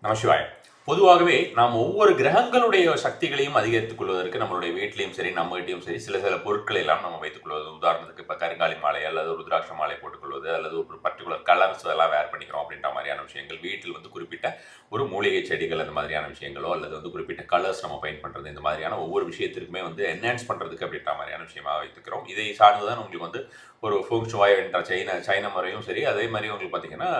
然后选 பொதுவாகவே நாம் ஒவ்வொரு கிரகங்களுடைய சக்திகளையும் அதிகரித்துக் கொள்வதற்கு நம்மளுடைய வீட்லையும் சரி நம்ம சரி சில சில பொருட்களை எல்லாம் நம்ம வைத்துக் கொள்வது. உதாரணத்துக்கு இப்போ கருங்காலி மாலை அல்லது ஒரு ருத்ராட்ச மாலை போட்டுக்கொள்வது அல்லது ஒரு பர்டிகுலர் கலர்ஸ் அதெல்லாம் வேர் பண்ணிக்கிறோம் அப்படின்ற மாதிரியான விஷயங்கள். வீட்டில் வந்து குறிப்பிட்ட ஒரு மூலிகை செடிகள் அந்த மாதிரியான விஷயங்களோ அல்லது வந்து குறிப்பிட்ட கலர்ஸ் நம்ம பயன் பண்ணுறது இந்த மாதிரியான ஒவ்வொரு விஷயத்திற்குமே வந்து என்ஹான்ஸ் பண்ணுறதுக்கு அப்படின்ற மாதிரியான விஷயமாக வைத்துக்கிறோம். இதை சார்ந்துதான் உங்களுக்கு வந்து ஒரு ஃபோங்ஷுவாய் என்ற சைன சைன முறையும் சரி அதே மாதிரி உங்களுக்கு பார்த்தீங்கன்னா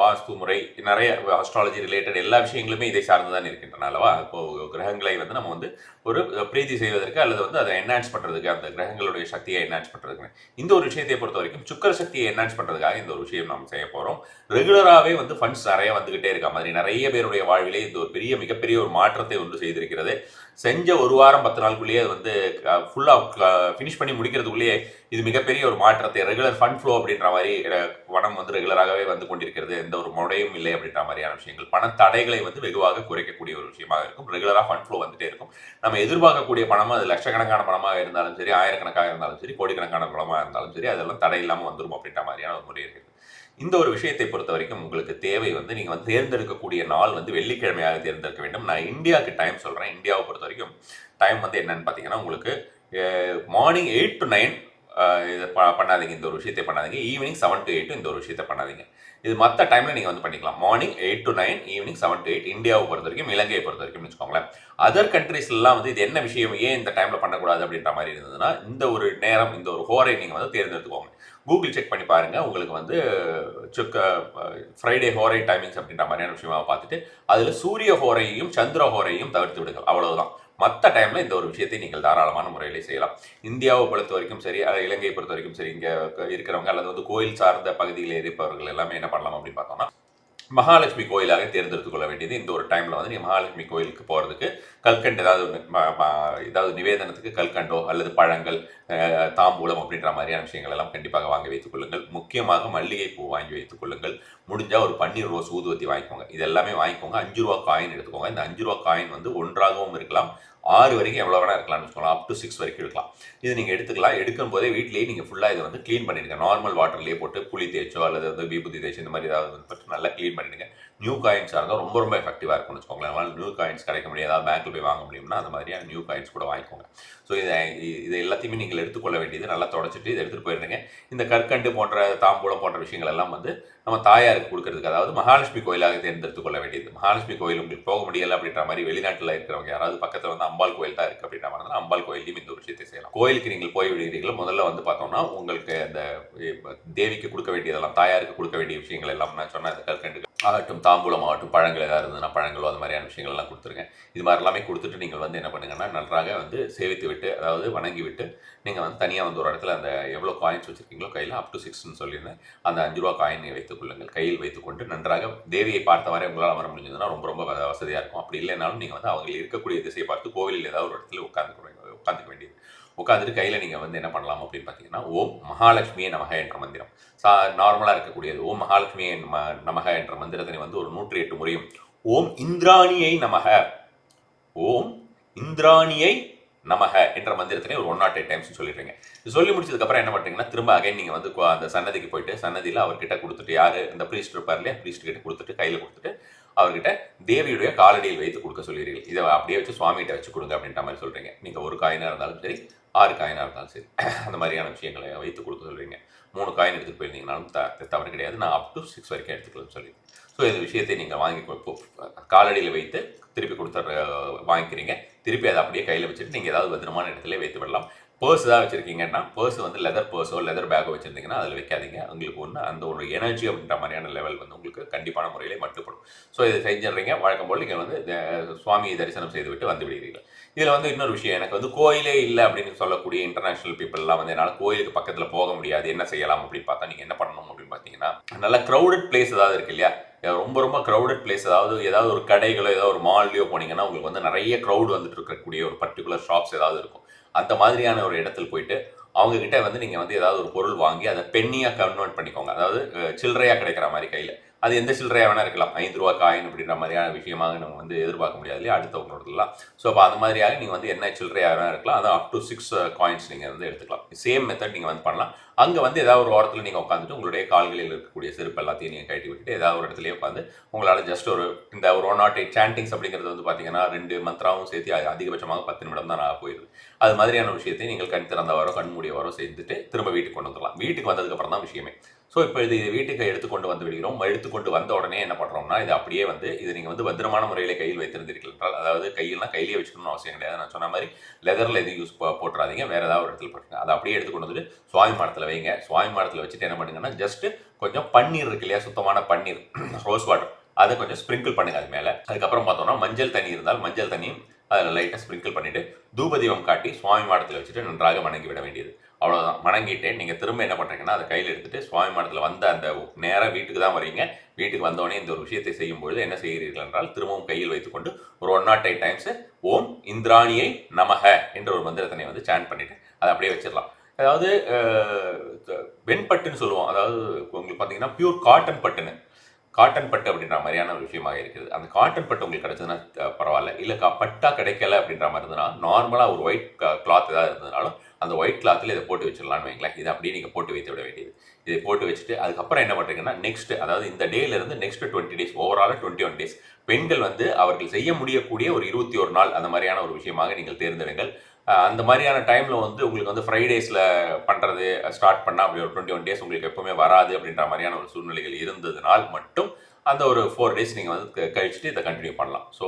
வாஸ்து முறை நிறைய அஸ்ட்ராலஜி ரிலேட்டட் எல்லா விஷயங்களுமே இதை சார்ந்து தான் இருக்கின்றன அல்லவா? இப்போ கிரகங்களை வந்து நம்ம வந்து ஒரு பிரீதி செய்வதற்கு அல்லது வந்து அதை என்ஹான்ஸ் பண்ணுறதுக்கு அந்த கிரகங்களுடைய சக்தியை என்ஹான்ஸ் பண்ணுறதுக்கு இந்த ஒரு விஷயத்தை பொறுத்த வரைக்கும் சுக்கர சக்தியை என்ஹான்ஸ் பண்ணுறதுக்காக இந்த ஒரு விஷயம் நம்ம செய்ய போகிறோம் ரெகுலராகவே வந்து ஃபண்ட்ஸ் நிறைய வந்துகிட்டே இருக்க மாதிரி நிறைய பேருடைய வாழ்விலே இந்த ஒரு பெரிய மிகப்பெரிய ஒரு மாற்றத்தை ஒன்று செய்திருக்கிறது. செஞ்ச ஒரு வாரம் பத்து நாளுக்குள்ளேயே அது வந்து ஃபுல்லாக ஃபினிஷ் பண்ணி முடிக்கிறதுக்குள்ளேயே இது மிகப்பெரிய ஒரு மாற்றத்தை ரெகுலர் ஃபண்ட் ஃப்ளோ அப்படின்ற மாதிரி பணம் வந்து ரெகுலராகவே வந்து கொண்டிருக்கிறது. எந்த ஒரு முறையும் இல்லை அப்படின்ற மாதிரியான விஷயங்கள். பண தடைகளை வந்து வெகுவாக குறைக்கக்கூடிய ஒரு விஷயமாக இருக்கும். ரெகுலராக ஃபண்ட் ஃப்ளோ வந்துட்டே இருக்கும். நம்ம எதிர்பார்க்கக்கூடிய பணம் அது லட்சக்கணக்கான பணமாக இருந்தாலும் சரி ஆயிரக்கணக்காக இருந்தாலும் சரி கோடிக்கணக்கான பணமாக இருந்தாலும் சரி அதெல்லாம் தடை இல்லாமல் வந்துரும் அப்படின்ற மாதிரியான ஒரு முறை இருக்குது இந்த ஒரு விஷயத்தை பொறுத்த வரைக்கும் உங்களுக்கு தேவை வந்து நீங்கள் வந்து தேர்ந்தெடுக்கக்கூடிய நாள் வந்து வெள்ளிக்கிழமையாக தேர்ந்தெடுக்க வேண்டும். நான் இந்தியாவுக்கு டைம் சொல்கிறேன் இந்தியாவை பொறுத்த வரைக்கும் டைம் வந்து என்னன்னு பார்த்தீங்கன்னா உங்களுக்கு மார்னிங் எயிட் டு நைன் இதை ப பண்ணாதீங்க. இந்த ஒரு விஷயத்தை பண்ணாதீங்க. ஈவினிங் செவன் டு எயிட் இந்த ஒரு விஷயத்தை பண்ணாதீங்க. இது மற்ற டைமில் நீங்கள் வந்து பண்ணிக்கலாம். Morning eight to nine evening seven to eight இந்தியாவை பொறுத்த வரைக்கும் இலங்கையை பொறுத்த வரைக்கும் வச்சுக்கோங்களேன். அதர் கண்ட்ரீஸ்லாம் வந்து இது என்ன விஷயம்? ஏன் இந்த டைமில் பண்ணக்கூடாது அப்படின்ற மாதிரி இருந்ததுன்னா இந்த ஒரு நேரம் இந்த ஒரு ஹோரை நீங்கள் வந்து தேர்ந்தெடுத்துக்கோங்க. கூகுள் செக் பண்ணி பாருங்கள் உங்களுக்கு வந்து சுக்க ஃப்ரைடே ஹோரை டைமிங்ஸ் அப்படின்ற மாதிரியான விஷயமா பார்த்துட்டு அதில் சூரிய ஹோரையும் சந்திர ஹோரையும் தவிர்த்து விடுங்கள். அவ்வளவுதான். மற்ற டைமில் இந்த ஒரு விஷயத்தை நீங்கள் தாராளமான முறையிலே செய்யலாம். இந்தியாவை பொறுத்த வரைக்கும் சரி இலங்கையை பொறுத்த வரைக்கும் சரி இங்கே இருக்கிறவங்க அல்லது வந்து கோயில் சார்ந்த பகுதியில் இருப்பவர்கள் எல்லாமே என்ன பண்ணலாம் அப்படின்னு பார்த்தோம்னா மகாலட்சுமி கோயிலாக தேர்ந்தெடுத்துக் கொள்ள வேண்டியது இந்த ஒரு டைமில் வந்து நீங்கள் மகாலட்சுமி கோயிலுக்கு போகிறதுக்கு கல்கண்டு ஏதாவது ஏதாவது நிவேதனத்துக்கு கல்கண்டோ அல்லது பழங்கள் தாம்பூலம் அப்படின்ற மாதிரியான விஷயங்கள் எல்லாம் கண்டிப்பாக வாங்கி வைத்துக் கொள்ளுங்கள். முக்கியமாக மல்லிகை பூ வாங்கி வைத்துக் கொள்ளுங்கள். முடிஞ்சால் ஒரு பன்னீர் ரோஸ் ஊதுவத்தி வாங்கிக்கோங்க. இது எல்லாமே வாங்கிக்கோங்க. அஞ்சு ரூபா காயின் எடுத்துக்கோங்க. இந்த அஞ்சு ரூபா காயின் வந்து ஒன்றாகவும் இருக்கலாம். ஆறு வரைக்கும் எவ்வளோ வேணா இருக்கலாம்னு வச்சுக்கலாம் அப் டு சிக்ஸ் வரைக்கும் எடுக்கலாம் இது நீங்கள் எடுத்துக்கலாம். எடுக்கும் போதே வீட்லேயே நீங்கள் ஃபுல்லாக இதை வந்து க்ளீன் பண்ணிடுங்க. நார்மல் வாட்டர்லேயே போட்டு புளி தேய்ச்சோ அல்லது வந்து விபூதி தேய்ச்சோ இந்த மாதிரி ஏதாவது வந்து நல்லா க்ளீன் பண்ணிடுங்க. நியூ காயின்ஸாக இருந்தால் ரொம்ப ரொம்ப எஃபெக்டிவாக இருக்கும்னு வச்சுக்கோங்களேன். அதனால் நியூ காயின்ஸ் கிடைக்க முடியாது. ஏதாவது பேங்க்கில் போய் வாங்க முடியும்னா அந்த மாதிரியான நியூ காயின்ஸ் கூட வாங்கிக்கோங்க. ஸோ இதை இது எல்லாத்தையுமே நீங்கள் எடுத்துக்கொள்ள வேண்டியது நல்லா தொடச்சிட்டு இதை எடுத்துகிட்டு போயிருந்தீங்க. இந்த கற்கண்டு போன்ற தாம்பூலம் போன்ற விஷயங்கள் எல்லாம் வந்து நம்ம தாயாருக்கு கொடுக்கறதுக்கு அதாவது மகாலட்சுமி கோயிலாக தேர்ந்தெடுத்துக் கொள்ள வேண்டியது. மகாலட்சுமி கோயில் உங்களுக்கு போக முடியல அப்படின்ற மாதிரி வெளிநாட்டில் இருக்கிறவங்க யாராவது பக்கத்தில் வந்து அம்பாள் கோயில் தான் இருக்குது அப்படின்ற மாதிரி அம்பாள் கோயிலையும் இந்த விஷயத்தை செய்யலாம். கோயிலுக்கு நீங்கள் போய் விடுகிறீர்கள். முதல்ல வந்து பார்த்தோம்னா உங்களுக்கு அந்த தேவிக்கு கொடுக்க வேண்டியதெல்லாம் தாயாருக்கு கொடுக்க வேண்டிய விஷயங்கள் எல்லாம் நான் சொன்ன அந்த கற்கண்டு ஆகட்டும் தாம்பூலம் ஆகட்டும் பழங்கள் ஏதாவது இருந்ததுன்னா பழங்களோ அது மாதிரியான விஷயங்கள்லாம் கொடுத்துருங்க. இது மாதிரி எல்லாமே கொடுத்துட்டு நீங்கள் வந்து என்ன பண்ணுங்கன்னா நன்றாக வந்து சேவித்து விட்டு அதாவது வணங்கி விட்டு நீங்கள் வந்து தனியாக வந்து ஒரு இடத்துல அந்த எவ்வளோ காயின்ஸ் வச்சுருக்கீங்களோ கையில் அப் டு சிக்ஸ்ன்னு சொல்லியிருந்தேன் அந்த அஞ்சு ரூபா காயினை வைத்துக் கொள்ளுங்கள். கையில் வைத்துக்கொண்டு நன்றாக தேவியை பார்த்த உங்களால் வர முடிஞ்சதுன்னா ரொம்ப ரொம்ப வ- வசதியாக இருக்கும். அப்படி இல்லைனாலும் நீங்கள் வந்து அவங்க இருக்கக்கூடிய திசையை பார்த்து கோவிலில் ஏதாவது ஒரு இடத்துல உட்காந்து உட்காந்துக்க வேண்டியது. உட்காந்துட்டு கையில் நீங்கள் வந்து என்ன பண்ணலாம் அப்படின்னு பார்த்தீங்கன்னா ஓம் மகாலட்சுமியே நமக என்ற மந்திரம். சா நார்மலாக இருக்கக்கூடியது ஓம் மகாலட்சுமியே நம நமக என்ற மந்திரத்தினை வந்து ஒரு நூற்றி எட்டு முறையும் ஓம் இந்திராணியை நமக ஓம் இந்திராணியை நமக என்ற மந்திரத்திலே ஒரு ஒன் நாட் எயிட் டைம்ஸ் சொல்லிடுறீங்க. சொல்லி முடிச்சதுக்கப்புறம் என்ன பண்ணுறீங்கன்னா திரும்ப அகைன் நீங்கள் வந்து கு- அந்த சன்னதிக்கு போயிட்டு சன்னதியில் அவர்கிட்ட கொடுத்துட்டு யார் இந்த ப்ரீஸ்ட் இருப்பார் இல்லையா ப்ரீஸ்ட் கிட்ட கொடுத்துட்டு கையில் கொடுத்துட்டு அவர்கிட்ட தேவியுடைய காலடியில் வைத்து கொடுக்க சொல்லிடுறீர்கள் இதை அப்படியே வச்சு சுவாமிகிட்ட வச்சு கொடுங்க அப்படின்ற மாதிரி சொல்கிறீங்க நீங்கள் ஒரு காயினாக இருந்தாலும் சரி ஆறு காயினாக இருந்தாலும் சரி அந்த மாதிரியான விஷயங்களை வைத்து கொடுக்க சொல்கிறீங்க மூணு காயின் எடுத்துகிட்டு போயிருந்தீங்கனாலும் த தவறு கிடையாது. நான் அப் டு சிக்ஸ் வரைக்கும் எடுத்துக்கலாம்னு சொல்லி ஸோ இந்த விஷயத்தை நீங்கள் வாங்கி காலடியில் வைத்து திருப்பி கொடுத்துட்ற வாங்கிக்கிறீங்க. திருப்பி அதை அப்படியே கையில் வச்சுட்டு நீங்கள் ஏதாவது பத்திரமான இடத்துல வைத்து விடலாம். பர்ஸ் தான் வச்சுருக்கீங்கன்னா பர்ஸ் வந்து லெதர் பர்ஸோ லெதர் பேக்கோ வச்சுருந்தீங்கன்னா அதில் வைக்காதீங்க. உங்களுக்கு ஒன்று அந்த ஒரு எனர்ஜி அப்படின்ற மாதிரியான லெவல் வந்து உங்களுக்கு கண்டிப்பான முறையில் மட்டுப்படும். ஸோ இதை செஞ்சிடுறீங்க. வழக்கம் போல் நீங்கள் வந்து இந்த சுவாமியை தரிசனம் செய்துவிட்டு வந்து விடுகிறீர்கள். இதில் வந்து இன்னொரு விஷயம் எனக்கு வந்து கோயிலே இல்லை அப்படின்னு சொல்லக்கூடிய இன்டர்நேஷனல் பீப்புளெலாம் வந்து என்னால் கோயிலுக்கு பக்கத்தில் போக முடியாது. என்ன செய்யலாம் அப்படின்னு பார்த்தா நீங்கள் என்ன பண்ணணும் அப்படின்னு பார்த்தீங்கன்னா நல்ல க்ரௌடட் பிளேஸ் ஏதாவது இருக்கு இல்லையா? ரொம்ப ரொம்ப க்ரௌடட் பிளேஸ் ஏதாவது ஏதாவது ஒரு கடைகளோ ஏதாவது ஒரு மால்லையோ போனீங்கன்னா உங்களுக்கு வந்து நிறைய க்ரௌட் வந்துட்டு இருக்கக்கூடிய ஒரு பர்டிகுலர் ஷாப்ஸ் ஏதாவது இருக்கும். அந்த மாதிரியான ஒரு இடத்துல போயிட்டு அவங்கக்கிட்ட வந்து நீங்கள் வந்து ஏதாவது ஒரு பொருள் வாங்கி அதை பெண்ணியாக கன்வெர்ட் பண்ணிக்கோங்க. அதாவது சில்லறையாக கிடைக்கிற மாதிரி கையில். அது எந்த சில்லறையாக வேணால் இருக்கலாம். ஐந்து ரூபா காயின் அப்படின்ற மாதிரியான விஷயமாக நம்ம வந்து எதிர்பார்க்க முடியாது இல்லையா? அடுத்தவங்களோடலாம் ஸோ அப்போ அது மாதிரியாக நீங்கள் வந்து என்ன சில்லறையாக வேணால் இருக்கலாம். அது அப் டு சிக்ஸ் காயின்ஸ் நீங்கள் வந்து எடுத்துக்கலாம். சேம் மெத்தட் நீங்கள் வந்து பண்ணலாம். அங்கே வந்து ஏதாவது ஒரு ஓரத்தில் நீங்கள் உட்காந்துட்டு உங்களுடைய கால்களில் இருக்கக்கூடிய செருப்பு எல்லாத்தையும் நீங்கள் கட்டி விட்டுட்டு ஏதாவது ஒரு இடத்துலையே உட்காந்து உங்களால் ஜஸ்ட் ஒரு இந்த ஒரு ஒன் நாட் எயிட் சாண்டிங்ஸ் அப்படிங்கிறது வந்து பார்த்தீங்கன்னா ரெண்டு மந்த்ராவும் சேர்த்து அதிகபட்சமாக பத்து நிமிடம் தான் நான் போயிடுது அது மாதிரியான விஷயத்தை நீங்கள் கண் திறந்த வாரம் கண் மூடிய வாரம் செய்துட்டு திரும்ப வீட்டுக்கு கொண்டு வந்துடலாம். வீட்டுக்கு வந்ததுக்கப்புறம் தான் விஷயமே. ஸோ இப்போ இது வீட்டுக்கு எடுத்துக்கொண்டு வந்து விடுகிறோம். எடுத்துக்கொண்டு வந்த உடனே என்ன பண்ணுறோம்னா இது அப்படியே வந்து இது நீங்கள் வந்து பத்திரமான முறையில் கையில் வைத்திருந்தீர்கள் என்றால் அதாவது கையிலாம் கையிலேயே வச்சுக்கணும்னு அவசியம் கிடையாது. நான் சொன்ன மாதிரி லெதரில் எதுவும் யூஸ் போட்டுறாதீங்க. வேறு ஏதாவது ஒரு இடத்துல போட்டுங்க. அதை அப்படியே எடுத்துக்கொண்டு வந்துட்டு சுவாமி மரத்தில் வைங்க. சுவாமி மரத்தில் வச்சுட்டு என்ன பண்ணுங்கன்னா ஜஸ்ட்டு கொஞ்சம் பன்னீர் இருக்கு இல்லையா? சுத்தமான பன்னீர் ரோஸ் வாட்டர் அதை கொஞ்சம் ஸ்ப்ரிங்கிள் பண்ணுங்க அது மேலே. அதுக்கப்புறம் பார்த்தோம்னா மஞ்சள் தண்ணி இருந்தால் மஞ்சள் தண்ணியும் அதில் லைட்டாக ஸ்ப்ரிங்கிள் பண்ணிவிட்டு தூபதீபம் காட்டி சுவாமி மாடத்தில் வச்சுட்டு நன்றாக வணங்கி விட வேண்டியது. அவ்வளோதான் வணங்கிட்டு நீங்கள் திரும்ப என்ன பண்ணுறீங்கன்னா அதை கையில் எடுத்துகிட்டு சுவாமி மடத்தில் வந்த அந்த நேராக வீட்டுக்கு தான் வரீங்க வீட்டுக்கு வந்தோடனே இந்த ஒரு விஷயத்தை செய்யும் பொழுது என்ன செய்கிறீர்கள் என்றால் திரும்பவும் கையில் வைத்துக்கொண்டு ஒரு ஒன் நாட் எயிட் டைம்ஸ் ஓம் இந்திராணியை நமக என்ற ஒரு மந்திரத்தினை வந்து சேன் பண்ணிவிட்டு அதை அப்படியே வச்சிடலாம். அதாவது வெண்பட்டுன்னு சொல்லுவோம். அதாவது உங்களுக்கு பார்த்தீங்கன்னா பியூர் காட்டன் பட்டுன்னு. காட்டன் பட்டு அப்படின்ற மாதிரியான ஒரு விஷயமாக இருக்குது. அந்த காட்டன் பட்டு உங்களுக்கு கிடச்சதுன்னா பரவாயில்ல. இல்லை பட்டா கிடைக்கல அப்படின்ற மாதிரி இருந்ததுன்னா நார்மலாக ஒரு ஒயிட் கிளாத் ஏதாவது இருந்ததுனாலும் அந்த ஒயிட் கிளாத்தில் இதை போட்டு வச்சிடலாம்னு வைங்களேன். இதை அப்படியே நீங்கள் போட்டு வைத்து விட வேண்டியது. இதை போட்டு வச்சுட்டு அதுக்கப்புறம் என்ன பண்ணுறீங்கன்னா நெக்ஸ்ட் அதாவது இந்த டேலேருந்து நெக்ஸ்ட் டுவெண்ட்டி டேஸ் ஓவராலாக டுவெண்ட்டி ஒன் டேஸ் பெண்கள் வந்து அவர்கள் செய்ய முடியக்கூடிய ஒரு இருபத்தி ஒரு நாள் அந்த மாதிரியான ஒரு விஷயமாக நீங்கள் தேர்ந்தெடுங்கள். அந்த மாதிரியான டைமில் வந்து உங்களுக்கு வந்து ஃப்ரைடேஸில் பண்ணுறது ஸ்டார்ட் பண்ணால் அப்படி ஒரு டுவெண்ட்டி ஒன் டேஸ் உங்களுக்கு எப்பவுமே வராது அப்படின்ற மாதிரியான ஒரு சூழ்நிலைகள் இருந்ததுனால் மட்டும் அந்த ஒரு ஃபோர் டேஸ் நீங்கள் வந்து க- கழிச்சுட்டு இதை கண்டினியூ பண்ணலாம். ஸோ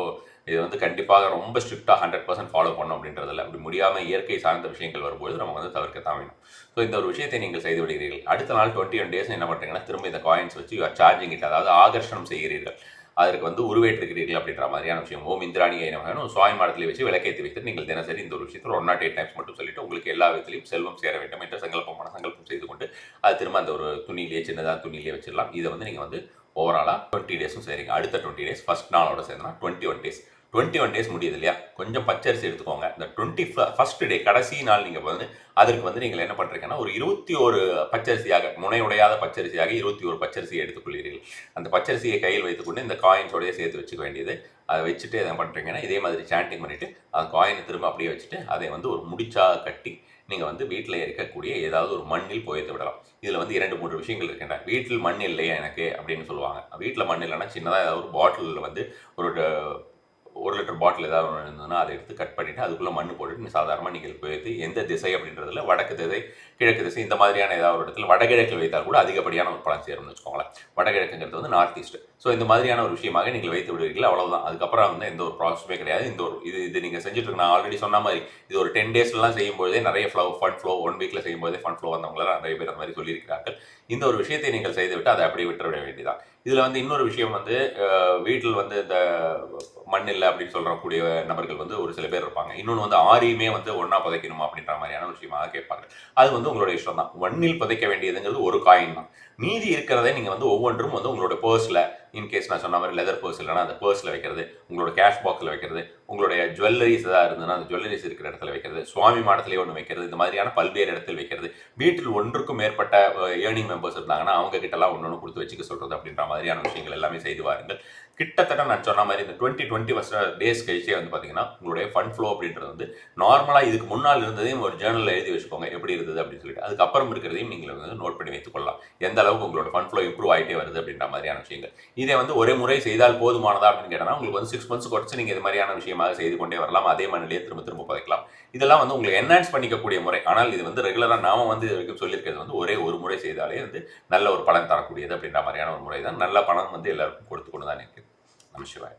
இது வந்து கண்டிப்பாக ரொம்ப ஸ்ட்ரிக்டாக ஹண்ட்ரட் பர்சன்ட் ஃபாலோ பண்ணணும் அப்படின்றதில்ல. அப்படி முடியாமல் இயற்கை சார்ந்த விஷயங்கள் வரும்போது நம்ம வந்து தவிர்க்க தான் வேணும். ஸோ இந்த ஒரு விஷயத்தை நீங்கள் செய்து விடுகிறீர்கள். அடுத்த நாள் டுவெண்ட்டி ஒன் டேஸ் என்ன பண்ணுறீங்கன்னா திரும்ப இந்த காயின்ஸ் வச்சு சார்ஜிங் இட் அதாவது ஆகர்ஷணம் செய்கிறீர்கள். அதற்கு வந்து உருவேற்றுகிறீர்கள் அப்படின்ற மாதிரியான விஷயம். ஓம் இந்திராணியை நமகனும் சுவாமி மாடத்தில் வச்சு விளக்கேற்றி வைத்து நீங்கள் தினசரி இந்த ஒரு விஷயத்தில் ஒன் நாட் எயிட் டைம்ஸ் மட்டும் சொல்லிட்டு உங்களுக்கு எல்லா விதத்திலையும் செல்வம் சேர வேண்டும் என்ற சங்கல்பமான சங்கல்பம் செய்து கொண்டு அது திரும்ப அந்த ஒரு துணியிலேயே சின்னதாக துணியிலே வச்சிடலாம். இதை வந்து நீங்கள் வந்து ஓவராலாக டுவெண்ட்டி டேஸும் சரிங்க அடுத்த டுவெண்ட்டி டேஸ் ஃபஸ்ட் நாளோட சேர்ந்தனா twenty one days twenty one days முடியுது இல்லையா? கொஞ்சம் பச்சரிசி எடுத்துக்கோங்க. இந்த டுவெண்ட்டி ஃபர்ஸ்ட் டே கடைசி நாள் நீங்கள் வந்து அதற்கு வந்து நீங்கள் என்ன பண்ணுறீங்கன்னா ஒரு இருபத்தி ஒரு பச்சரிசியாக முனையுடையாத பச்சரிசியாக இருபத்தி ஒரு பச்சரிசியை எடுத்துக்கொள்கிறீர்கள். அந்த பச்சரிசியை கையில் வைத்துக்கொண்டு இந்த காயின்ஸோடய சேர்த்து வச்சுக்க வேண்டியது. அதை வச்சுட்டு என்ன பண்ணுறீங்கன்னா இதே மாதிரி சாண்டிங் பண்ணிவிட்டு அந்த காயினை திரும்ப அப்படியே வச்சுட்டு அதை வந்து ஒரு முடிச்சாக கட்டி நீங்கள் வந்து வீட்டில் இருக்கக்கூடிய ஏதாவது ஒரு மண்ணில் புதைத்து விடலாம். இதில் வந்து இரண்டு மூன்று விஷயங்கள் இருக்கின்றன. வீட்டில் மண் இல்லையா எனக்கு? அப்படின்னு சொல்லுவாங்க. வீட்டில் மண் இல்லைன்னா சின்னதாக ஏதாவது ஒரு பாட்டிலில் வந்து ஒரு ஒரு லிட்டர் பாட்டில் ஏதாவது ஒன்று இருந்ததுன்னா அதை எடுத்து கட் பண்ணிவிட்டு அதுக்குள்ளே மண் போட்டுட்டு சாதாரணமாக நீங்கள் போயிட்டு எந்த திசை அப்படின்றதுல வடக்கு திசை கிழக்கு திசை இந்த மாதிரியான ஏதாவது ஒரு இடத்துல வடகிழக்கில் வைத்தால் கூட அதிகப்படியான ஒரு பலன் சேரும்னு வச்சுக்கோங்களேன். வடகிழக்குங்கிறது வந்து நார்த் ஈஸ்ட் ஸோ இந்த மாதிரியான ஒரு விஷயமாக நீங்கள் வைத்து விடுவீர்கள் அவ்வளோதான் அதுக்கப்புறம் வந்து எந்த ஒரு ப்ராசஸுமே கிடையாது. இந்த ஒரு இது இது நீங்கள் செஞ்சுட்டு நான் ஆல்ரெடி சொன்ன மாதிரி இது ஒரு டென் டேஸ்லாம் செய்யும்போதே நிறைய ஃப்ளோ ஃபண்ட் ஃப்ளோ ஒன் வீக்கில் செய்யும்போதே ஃபண்ட் ஃப்ளோ வந்தவங்களாம் நிறைய பேர் அந்த மாதிரி சொல்லியிருக்கிறார்கள். இந்த ஒரு விஷயத்தை நீங்கள் செய்துவிட்டு அதை அப்படியே விட்டுவிட வேண்டியதான் இதில் வந்து இன்னொரு விஷயம் வந்து வீட்டில் வந்து இந்த மண் இல்லை அப்படின்னு சொல்கிறக்கூடிய நபர்கள் வந்து ஒரு சில பேர் இருப்பாங்க. இன்னொன்று வந்து ஆரியுமே வந்து ஒன்றா புதைக்கணுமா அப்படின்ற மாதிரியான ஒரு விஷயமாக கேட்பாங்க. அது வந்து உங்களோட இஷ்டம் தான் மண்ணில் புதைக்க வேண்டியதுங்கிறது ஒரு காயின் தான் மீதி இருக்கிறதே நீங்கள் வந்து ஒவ்வொன்றும் வந்து உங்களோட பர்ஸில் இன்கேஸ் நான் சொன்ன மாதிரி லெதர் பர்ஸ் இல்லைனா அந்த பர்ஸில் வைக்கிறது உங்களோட கேஷ் பாக்ஸில் வைக்கிறது உங்களுடைய ஜுவல்லரிஸ் எதாவது இருந்ததுன்னா அந்த ஜுவல்லரிஸ் இருக்கிற இடத்துல வைக்கிறது சுவாமி மாடத்துலேயே ஒன்று வைக்கிறது இந்த மாதிரியான பல்வேறு இடத்தில் வைக்கிறது. வீட்டில் ஒன்றுக்கும் மேற்பட்ட ஏர்னிங் மெம்பர்ஸ் இருந்தாங்கன்னா அவங்க கிட்டலாம் ஒன்று ஒன்று கொடுத்து வச்சுக்க சொல்கிறது அப்படின்ற மாதிரியான விஷயங்கள் எல்லாமே செய்து வாருங்கள். கிட்டத்தட்ட நான் சொன்ன மாதிரி இந்த டுவெண்ட்டி டுவெண்ட்டி ஃபஸ்ட் டேஸ் கழிச்சே வந்து பார்த்தீங்கன்னா உங்களுடைய ஃபண்ட் ஃப்ளோ அப்படின்றது வந்து நார்மலாக இதுக்கு முன்னால் இருந்ததையும் ஒரு ஜேர்னலில் எழுதி வச்சுக்கோங்க. எப்படி இருந்தது அப்படின்னு சொல்லிட்டு. அதுக்கப்புறம் இருக்கிறதையும் நீங்கள் வந்து நோட் பண்ணி வைத்துக்கொள்ளலாம். எந்த அளவுக்கு உங்களோட ஃபண்ட் ஃப்ளோ இம்ப்ரூவ் ஆகிட்டே வருது அப்படின்ற மாதிரியான விஷயங்கள். இதை வந்து ஒரே முறை செய்தால் போதுமானதா அப்படின்னு கேட்டால் உங்களுக்கு வந்து சிக்ஸ் மந்த்ஸ் குறைச்சு நீங்கள் இது மாதிரியான விஷயமாக செய்து கொண்டே வரலாம். அதே மண்ணிலேயே திரும்ப திரும்ப புதைக்கலாம். இதெல்லாம் வந்து உங்களுக்கு என்ஹான்ஸ் பண்ணிக்கக்கூடிய முறை. ஆனால் இது வந்து ரெகுலராக நாம வந்து இது வரைக்கும் சொல்லியிருக்கிறது வந்து ஒரே ஒரு முறை செய்தாலே வந்து நல்ல ஒரு பலன் தரக்கூடியது அப்படின்ற மாதிரியான ஒரு முறை தான். நல்ல பணம் வந்து எல்லாருக்கும் கொடுத்து கொண்டு தான் இருக்குது நம சிவாய்